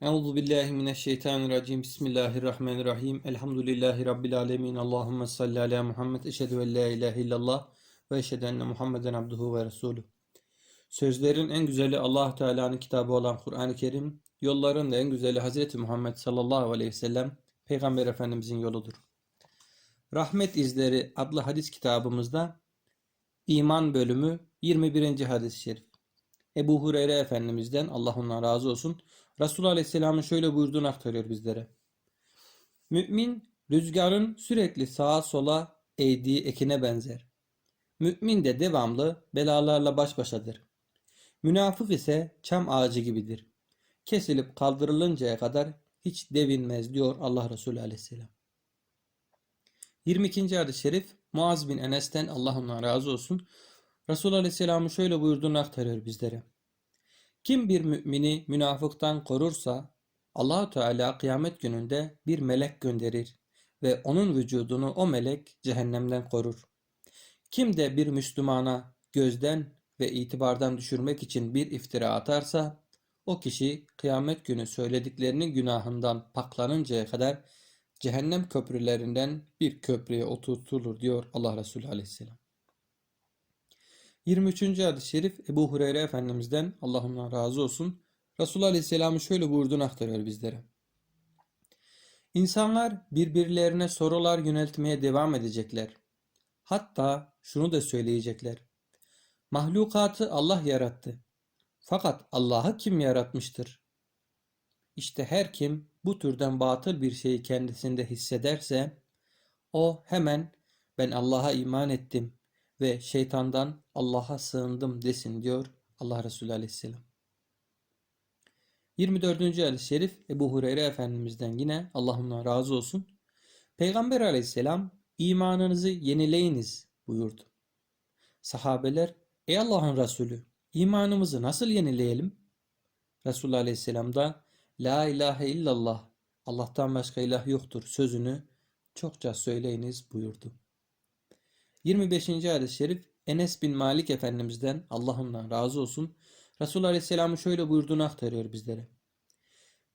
Euzu billahi mineşşeytanirracim. Bismillahirrahmanirrahim. Elhamdülillahi rabbil alamin. Allahumme salli ala Muhammed. Eşhedü en la ilahe illallah ve eşhedü enne Muhammeden abduhu ve resulü. Sözlerin en güzeli Allah Teala'nın kitabı olan Kur'an-ı Kerim, yolların da en güzeli Hazreti Muhammed sallallahu aleyhi ve sellem Peygamber Efendimizin yoludur. Rahmet İzleri adlı hadis kitabımızda iman bölümü 21. hadis-i şerif. Ebu Hureyre Efendimiz'den Allah ondan razı olsun. Resulullah Aleyhisselam'ın şöyle buyurduğunu aktarıyor bizlere. Mümin rüzgarın sürekli sağa sola eğdiği ekine benzer. Mümin de devamlı belalarla baş başadır. Münafık ise çam ağacı gibidir. Kesilip kaldırılıncaya kadar hiç devinmez diyor Allah Resulü Aleyhisselam. 22. hadis-i şerif Muaz bin Enes'ten Allah ondan razı olsun. Resulullah Aleyhisselam'ın şöyle buyurduğunu aktarıyor bizlere. Kim bir mümini münafıktan korursa Allahu Teala kıyamet gününde bir melek gönderir ve onun vücudunu o melek cehennemden korur. Kim de bir Müslümana gözden ve itibardan düşürmek için bir iftira atarsa o kişi kıyamet günü söylediklerinin günahından paklanıncaya kadar cehennem köprülerinden bir köprüye oturtulur diyor Allah Resulü Aleyhisselam. 23. hadis-i şerif Ebu Hureyre Efendimiz'den Allah ondan razı olsun. Resulullah Aleyhisselam'ın şöyle buyurduğunu aktarıyor bizlere. İnsanlar birbirlerine sorular yöneltmeye devam edecekler. Hatta şunu da söyleyecekler. Mahlukatı Allah yarattı. Fakat Allah'ı kim yaratmıştır? İşte her kim bu türden batıl bir şeyi kendisinde hissederse o hemen ben Allah'a iman ettim ve şeytandan Allah'a sığındım desin diyor Allah Resulü Aleyhisselam. 24. hadis-i şerif Ebu Hureyre Efendimiz'den yine Allah ondan razı olsun. Peygamber Aleyhisselam imanınızı yenileyiniz buyurdu. Sahabeler ey Allah'ın Resulü imanımızı nasıl yenileyelim? Resulullah Aleyhisselam da La ilahe illallah Allah'tan başka ilah yoktur sözünü çokça söyleyiniz buyurdu. 25. hadis-i şerif Enes bin Malik Efendimiz'den Allah ondan razı olsun. Resulullah Aleyhisselam'ın şöyle buyurduğunu aktarıyor bizlere.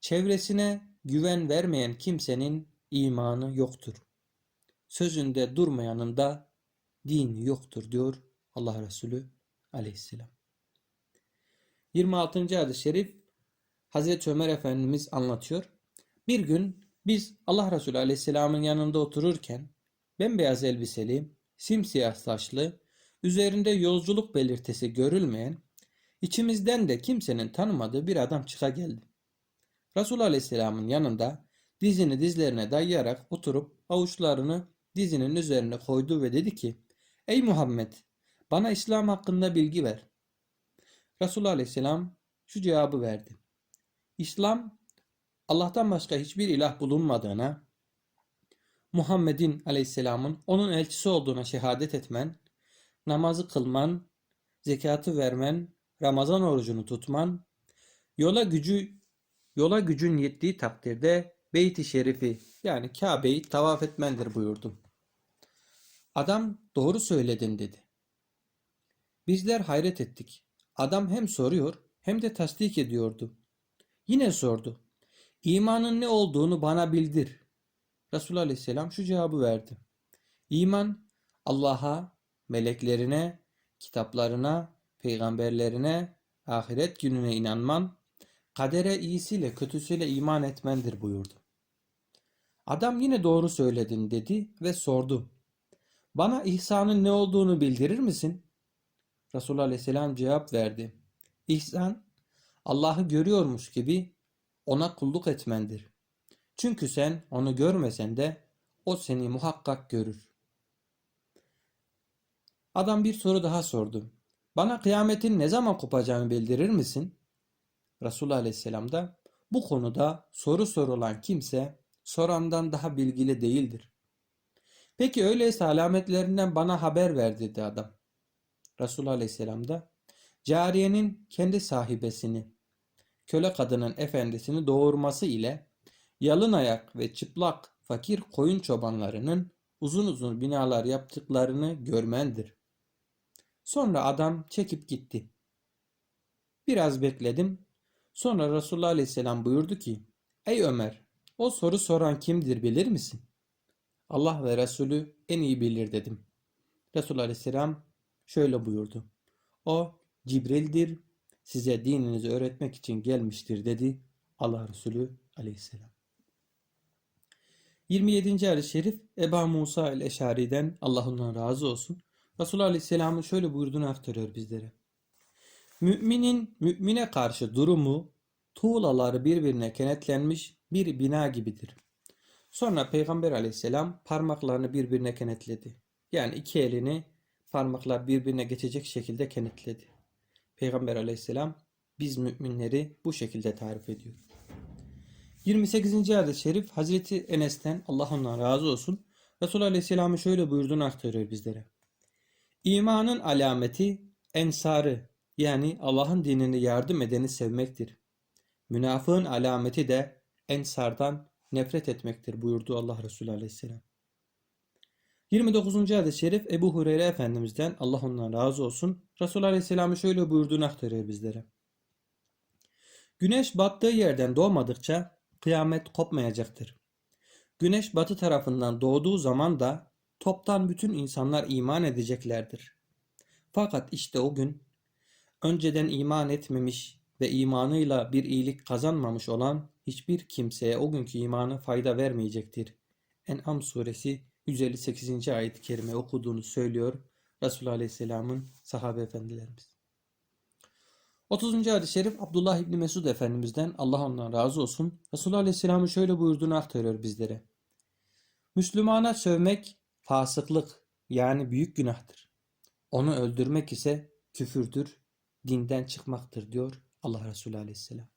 Çevresine güven vermeyen kimsenin imanı yoktur. Sözünde durmayanın da din yoktur diyor Allah Resulü Aleyhisselam. 26. hadis-i şerif Hazreti Ömer Efendimiz anlatıyor. Bir gün biz Allah Resulü Aleyhisselam'ın yanında otururken bembeyaz elbiseli, simsiyah saçlı, üzerinde yolculuk belirtisi görülmeyen, içimizden de kimsenin tanımadığı bir adam çıka geldi. Resulullah Aleyhisselam'ın yanında dizini dizlerine dayayarak oturup avuçlarını dizinin üzerine koydu ve dedi ki Ey Muhammed bana İslam hakkında bilgi ver. Resulullah Aleyhisselam şu cevabı verdi. İslam Allah'tan başka hiçbir ilah bulunmadığına, Muhammed'in aleyhisselamın onun elçisi olduğuna şehadet etmen, namazı kılman, zekatı vermen, Ramazan orucunu tutman, yola gücü yola gücün yettiği takdirde Beyt-i Şerifi yani Kabe'yi tavaf etmendir buyurdu. Adam doğru söyledin dedi. Bizler hayret ettik. Adam hem soruyor hem de tasdik ediyordu. Yine sordu. İmanın ne olduğunu bana bildir. Resulullah Aleyhisselam şu cevabı verdi. İman Allah'a, meleklerine, kitaplarına, peygamberlerine, ahiret gününe inanman, kadere iyisiyle kötüsüyle iman etmendir buyurdu. Adam yine doğru söyledin dedi ve sordu. Bana ihsanın ne olduğunu bildirir misin? Resulullah Aleyhisselam cevap verdi. İhsan Allah'ı görüyormuş gibi ona kulluk etmendir. Çünkü sen onu görmesen de o seni muhakkak görür. Adam bir soru daha sordu. Bana kıyametin ne zaman kopacağını bildirir misin? Resulullah Aleyhisselam da bu konuda soru sorulan kimse sorandan daha bilgili değildir. Peki öyleyse alametlerinden bana haber ver dedi adam. Resulullah Aleyhisselam da cariyenin kendi sahibesini, köle kadının efendisini doğurması ile yalın ayak ve çıplak fakir koyun çobanlarının uzun uzun binalar yaptıklarını görmendir. Sonra adam çekip gitti. Biraz bekledim. Sonra Resulullah Aleyhisselam buyurdu ki, Ey Ömer, o soru soran kimdir bilir misin? Allah ve Resulü en iyi bilir dedim. Resulullah Aleyhisselam şöyle buyurdu. O Cibril'dir, size dininizi öğretmek için gelmiştir dedi Allah Resulü Aleyhisselam. 27. hadis-i şerif Eba Musa el-Eşari'den Allah ondan razı olsun. Resulullah Aleyhisselam'ın şöyle buyurduğunu aktarıyor bizlere. Müminin mümine karşı durumu tuğlaları birbirine kenetlenmiş bir bina gibidir. Sonra Peygamber aleyhisselam parmaklarını birbirine kenetledi. Yani iki elini parmaklar birbirine geçecek şekilde kenetledi. Peygamber aleyhisselam biz müminleri bu şekilde tarif ediyor. 28. hadis-i şerif Hazreti Enes'ten Allah ondan razı olsun. Resulullah aleyhisselamın şöyle buyurduğunu aktarıyor bizlere. İmanın alameti ensarı yani Allah'ın dinini yardım edeni sevmektir. Münafığın alameti de ensardan nefret etmektir buyurdu Allah Resulü Aleyhisselam. 29. hadis-i şerif Ebu Hureyre Efendimiz'den Allah ondan razı olsun. Resulullah Aleyhisselam'ın şöyle buyurduğunu aktarıyor bizlere. Güneş battığı yerden doğmadıkça kıyamet kopmayacaktır. Güneş batı tarafından doğduğu zaman da toptan bütün insanlar iman edeceklerdir. Fakat işte o gün önceden iman etmemiş ve imanıyla bir iyilik kazanmamış olan hiçbir kimseye o günkü imanı fayda vermeyecektir. En'am suresi 158. ayet-i kerime okuduğunu söylüyor Resulullah Aleyhisselam'ın sahabe efendilerimiz. 30. hadis-i şerif Abdullah İbni Mesud Efendimiz'den Allah ondan razı olsun. Resulullah Aleyhisselam'ın şöyle buyurduğunu aktarıyor bizlere. Müslümana sövmek fasıklık yani büyük günahtır. Onu öldürmek ise küfürdür, dinden çıkmaktır diyor Allah Resulü Aleyhisselam.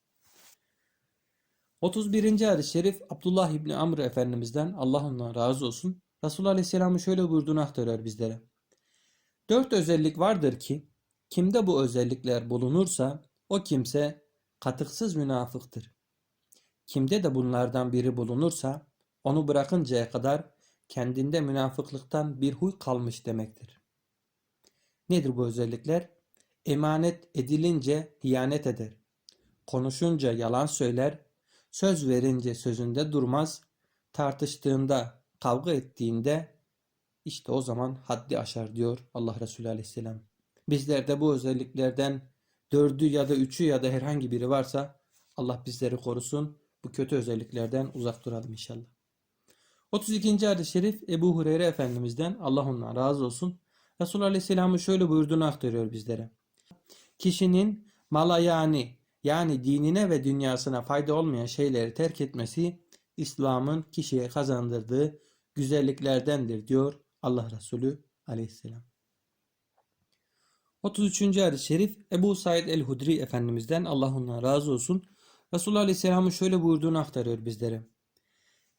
31. hadis-i şerif Abdullah İbni Amr Efendimiz'den Allah ondan razı olsun. Resulullah Aleyhisselam'ın şöyle buyurduğunu aktarıyor bizlere. Dört özellik vardır ki kimde bu özellikler bulunursa o kimse katıksız münafıktır. Kimde de bunlardan biri bulunursa onu bırakıncaya kadar kendinde münafıklıktan bir huy kalmış demektir. Nedir bu özellikler? Emanet edilince hiyanet eder. Konuşunca yalan söyler, söz verince sözünde durmaz, tartıştığında, kavga ettiğinde işte o zaman haddi aşar diyor Allah Resulü Aleyhisselam. Bizlerde bu özelliklerden dördü ya da üçü ya da herhangi biri varsa Allah bizleri korusun. Bu kötü özelliklerden uzak duralım inşallah. 32. hadis-i şerif Ebu Hureyre Efendimiz'den Allah ondan razı olsun. Resulullah Aleyhisselam'ın şöyle buyurduğunu aktarıyor bizlere. Kişinin malayani yani dinine ve dünyasına fayda olmayan şeyleri terk etmesi İslam'ın kişiye kazandırdığı güzelliklerdendir diyor Allah Resulü Aleyhisselam. 33. hadis-i şerif Ebu Said el-Hudri Efendimiz'den Allah ondan razı olsun. Resulullah Aleyhisselam'ın şöyle buyurduğunu aktarıyor bizlere.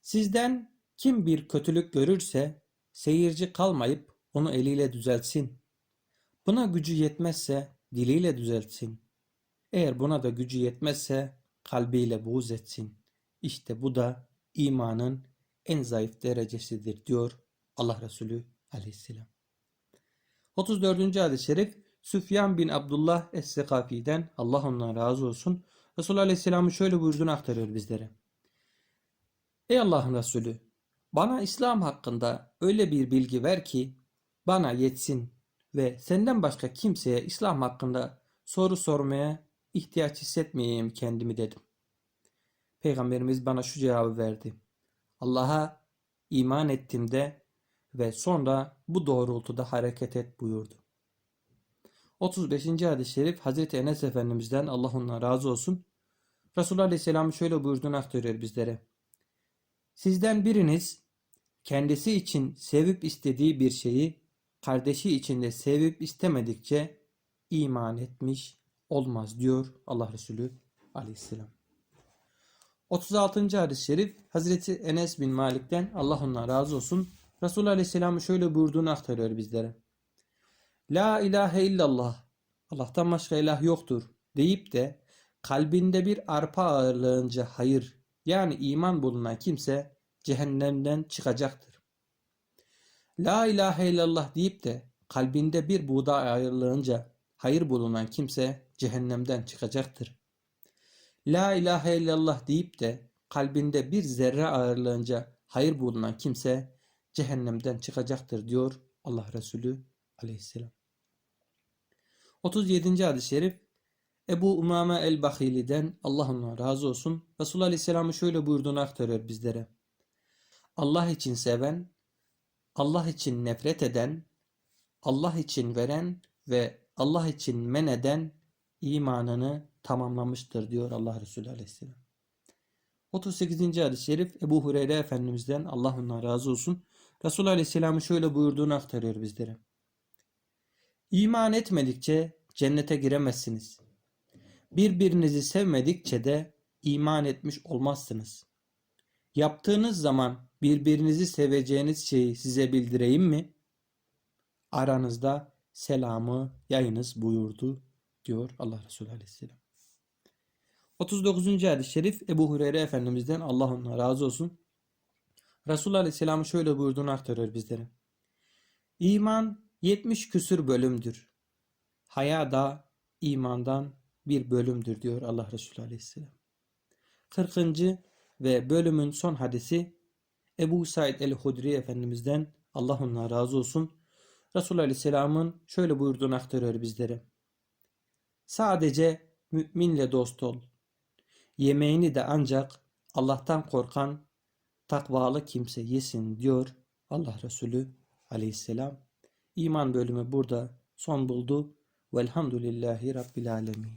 Sizden kim bir kötülük görürse seyirci kalmayıp onu eliyle düzeltsin. Buna gücü yetmezse diliyle düzeltsin. Eğer buna da gücü yetmezse kalbiyle buğz etsin. İşte bu da imanın en zayıf derecesidir diyor Allah Resulü aleyhisselam. 34. hadis-i şerif Süfyan bin Abdullah Es-Sekafi'den Allah ondan razı olsun. Resulullah Aleyhisselam'ın şöyle buyurduğunu aktarıyor bizlere. Ey Allah'ın Resulü bana İslam hakkında öyle bir bilgi ver ki bana yetsin ve senden başka kimseye İslam hakkında soru sormaya ihtiyaç hissetmeyeyim kendimi dedim. Peygamberimiz bana şu cevabı verdi. Allah'a iman ettim de ve sonra bu doğrultuda hareket et buyurdu. 35. hadis-i şerif Hazreti Enes Efendimiz'den Allah ondan razı olsun. Resulullah Aleyhisselam şöyle buyurduğunu aktarıyor bizlere. Sizden biriniz kendisi için sevip istediği bir şeyi kardeşi için de sevip istemedikçe iman etmiş olmaz diyor Allah Resulü Aleyhisselam. 36. hadis-i şerif Hazreti Enes bin Malik'ten Allah ondan razı olsun. Resulullah Aleyhisselam'ın şöyle buyurduğunu aktarıyor bizlere. La ilahe illallah. Allah'tan başka ilah yoktur deyip de kalbinde bir arpa ağırlığınca hayır yani iman bulunan kimse cehennemden çıkacaktır. La ilahe illallah deyip de kalbinde bir buğday ağırlığınca hayır bulunan kimse cehennemden çıkacaktır. La ilahe illallah deyip de kalbinde bir zerre ağırlığınca hayır bulunan kimse cehennemden çıkacaktır diyor Allah Resulü aleyhisselam. 37. hadis-i şerif Ebu Umame el-Bahili'den Allah ondan razı olsun. Resulullah Aleyhisselam'ı şöyle buyurduğunu aktarıyor bizlere. Allah için seven, Allah için nefret eden, Allah için veren ve Allah için men eden imanını tamamlamıştır diyor Allah Resulü Aleyhisselam. 38. hadis-i şerif Ebu Hureyre Efendimiz'den Allah ondan razı olsun. Resulullah Aleyhisselam'ı şöyle buyurduğunu aktarıyor bizlere. İman etmedikçe cennete giremezsiniz. Birbirinizi sevmedikçe de iman etmiş olmazsınız. Yaptığınız zaman birbirinizi seveceğiniz şeyi size bildireyim mi? Aranızda selamı yayınız buyurdu diyor Allah Resulü Aleyhisselam. 39. hadis-i şerif Ebu Hureyre Efendimiz'den Allah ondan razı olsun. Resulullah Aleyhisselam'ın şöyle buyurduğunu aktarıyor bizlere. İman 70 küsür bölümdür. Haya da imandan bir bölümdür diyor Allah Resulü Aleyhisselam. 40. ve bölümün son hadisi Ebu Said el-Hudri Efendimiz'den Allah ondan razı olsun. Resulullah Aleyhisselam'ın şöyle buyurduğunu aktarıyor bizlere. Sadece müminle dost ol. Yemeğini de ancak Allah'tan korkan takvalı kimse yesin diyor Allah Resulü Aleyhisselam. İman bölümü burada son buldu. Velhamdülillahi Rabbil Alemin.